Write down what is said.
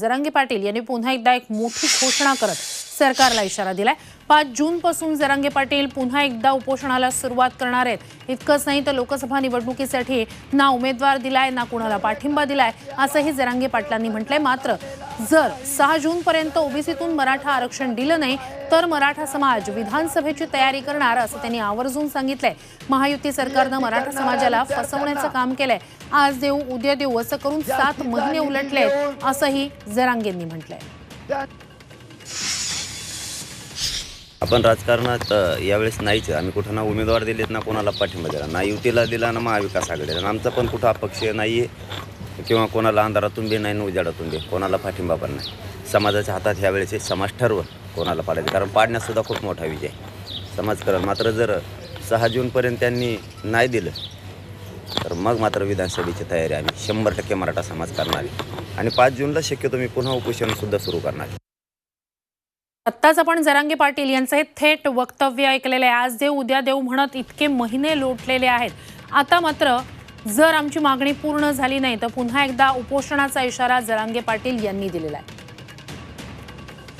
जरांगे पाटील यांनी पुन्हा एकदा एक मोठी घोषणा करत सरकारला इशारा दिलाय. पाच जून पासून जरांगे पाटील पुन्हा एकदा उपोषणाला सुरुवात करणार आहेत. इतकंच नाही तर लोकसभा निवडणुकीसाठी ना उमेदवार दिलाय ना कुणाला पाठिंबा दिलाय असंही जरांगे पाटलांनी म्हटलंय. मात्र जर सहा जून पर्यंत ओबीसीतून मराठा आरक्षण दिलं नाही तर मराठा समाज विधानसभेची तयारी करणार असं त्यांनी आवर्जून सांगितलंय. महायुती सरकारनं मराठा समाजाला फसवण्याचं काम केलंय. आज देऊ उद्या देऊ असं करून सात महिने उलटले असंही जरांगेंनी म्हटलंय. आपण राजकारणात यावेळेस नाहीच. आम्ही कुठं ना उमेदवार दिलेत ना कोणाला पाठिंबा दिला ना युतीला दिला ना महाविकास आघाडीला. आमचा पण कुठं अपक्ष नाही किंवा कोणाला अंधारातून बी नाही ना उजाडातून बी. कोणाला पाठिंबा पण नाही. समाजाच्या हातात ह्या वेळेचे समाज ठरवं कोणाला पाडायचं. कारण पाडण्यासुद्धा खूप मोठा विजय समाजकरण मात्र जर सहा जूनपर्यंत त्यांनी नाही दिलं तर मग मात्र विधानसभेची तयारी आम्ही शंभर टक्के मराठा समाज करणार आहे. आणि पाच जूनला शक्यतो मी पुन्हा उपोषणसुद्धा सुरू करणार आहे. आत्ताच आपण जरांगे पाटील यांचं हे थेट वक्तव्य ऐकलेलं आहे. आज देव उद्या देव म्हणत इतके महिने लोटलेले आहेत. आता मात्र जर आमची मागणी पूर्ण झाली नाही तर पुन्हा एकदा उपोषणाचा इशारा जरांगे पाटील यांनी दिलेला आहे.